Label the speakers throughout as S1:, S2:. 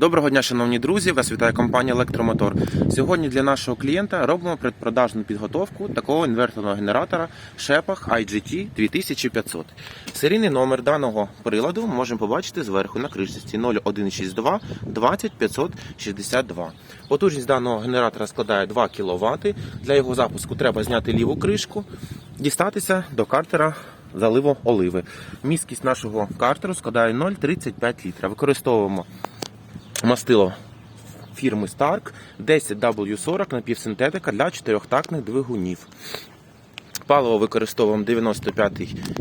S1: Доброго дня, шановні друзі! Вас вітає компанія Електромотор. Сьогодні для нашого клієнта робимо предпродажну підготовку такого інверторного генератора Шепах IGT 2500. Серійний номер даного приладу можемо побачити зверху на кришці 0162 20562. Потужність даного генератора складає 2 кВт. Для його запуску треба зняти ліву кришку, дістатися до картера заливу оливи. Місткість нашого картеру складає 0,35 літра. Використовуємо мастило фірми Stark 10W40 напівсинтетика для чотирьохтактних двигунів. Паливо використовуємо 95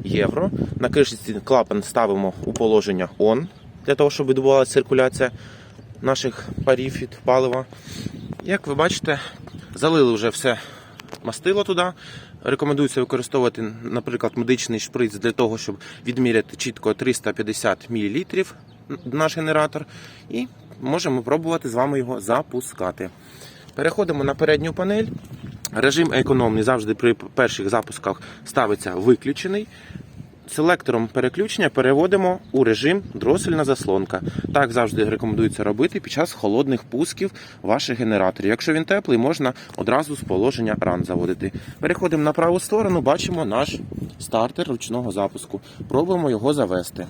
S1: євро. На кришці клапан ставимо у положення ON, для того, щоб відбувалася циркуляція наших парів від палива. Як ви бачите, залили вже все мастило туди. Рекомендується використовувати, наприклад, медичний шприц для того, щоб відміряти чітко 350 мл наш генератор. І можемо пробувати з вами його запускати. Переходимо на передню панель. Режим економний завжди при перших запусках ставиться виключений. Селектором переключення переводимо у режим дросельна заслонка. Так завжди рекомендується робити під час холодних пусків ваших генераторів. Якщо він теплий, можна одразу з положення ран заводити. Переходимо на праву сторону, бачимо наш стартер ручного запуску. Пробуємо його завести.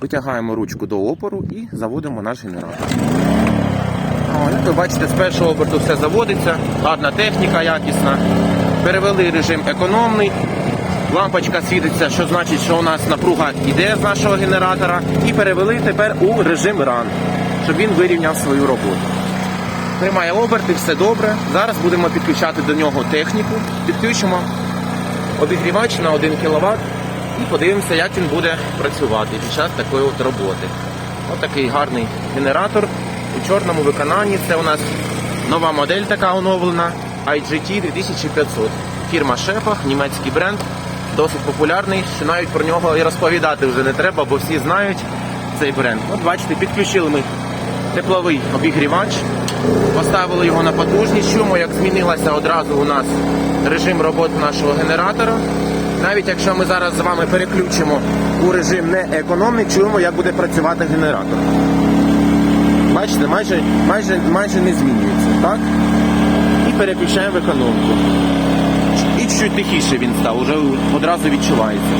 S1: Витягаємо ручку до опору і заводимо наш генератор. О, як ви бачите, з першого оберту все заводиться, гарна техніка, якісна. Перевели режим економний. Лампочка світиться, що значить, що у нас напруга йде з нашого генератора. І перевели тепер у режим RAN, щоб він вирівняв свою роботу. Тримає оберти, все добре. Зараз будемо підключати до нього техніку. Підключимо обігрівач на 1 кВт і подивимося, як він буде працювати під час такої от роботи. Ось такий гарний генератор у чорному виконанні. Це у нас нова модель така оновлена IGT 2500. Фірма Шефах, німецький бренд, досить популярний, що навіть про нього і розповідати вже не треба, бо всі знають цей бренд. От бачите, підключили ми тепловий обігрівач, поставили його на потужність. Чуємо, як змінилася одразу у нас режим роботи нашого генератора. Навіть якщо ми зараз з вами переключимо у режим не економний, чуємо, як буде працювати генератор. Бачите, майже, майже, майже не змінюється, так? І переключаємо в економку. І чуть тихіше він став, вже одразу відчувається.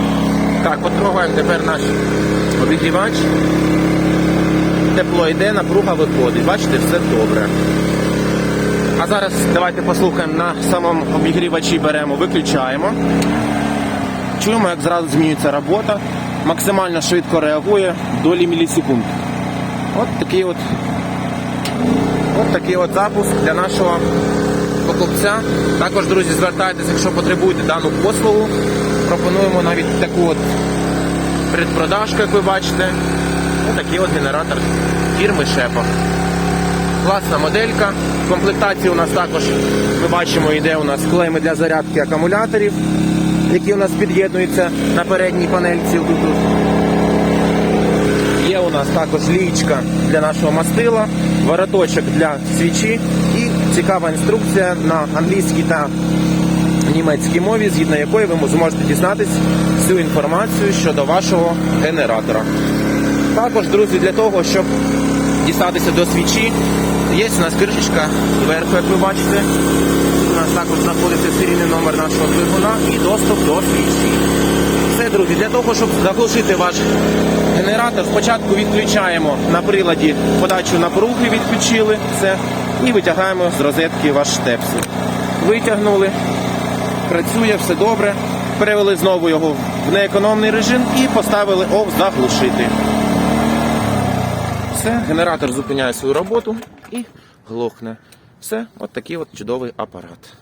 S1: Так, потрогаємо тепер наш обігрівач. Тепло йде, напруга виходить. Бачите, все добре. А зараз давайте послухаємо на самому обігрівачі беремо, виключаємо. Чуємо, як зразу змінюється робота. Максимально швидко реагує долі мілісекунд. От такий от, от такий от запуск для нашого покупця. Також, друзі, звертайтеся, якщо потребуєте дану послугу. Пропонуємо навіть таку от предпродажку, як ви бачите. Ось такий от генератор фірми Шепах. Класна моделька. В комплектації у нас також ми бачимо, йде у нас клейми для зарядки акумуляторів, які у нас під'єднуються на передній панельці. Тут. Є у нас також лічка для нашого мастила, вороточок для свічі і цікава інструкція на англійській та німецькій мові, згідно якої ви зможете дізнатись всю інформацію щодо вашого генератора. Також, друзі, для того, щоб дістатися до свічі, є у нас кришечка зверху, як ви бачите. У нас також знаходиться серійний номер нашого двигуна і доступ до свічі. Все, друзі, для того, щоб заглушити ваш генератор, спочатку відключаємо на приладі подачу напруги, відключили все, і витягаємо з розетки ваш штепсель. Витягнули, працює, все добре. Перевели знову його в неекономний режим і поставили ОВ заглушити. Все, генератор зупиняє свою роботу і глохне. Все, от такий от чудовий апарат.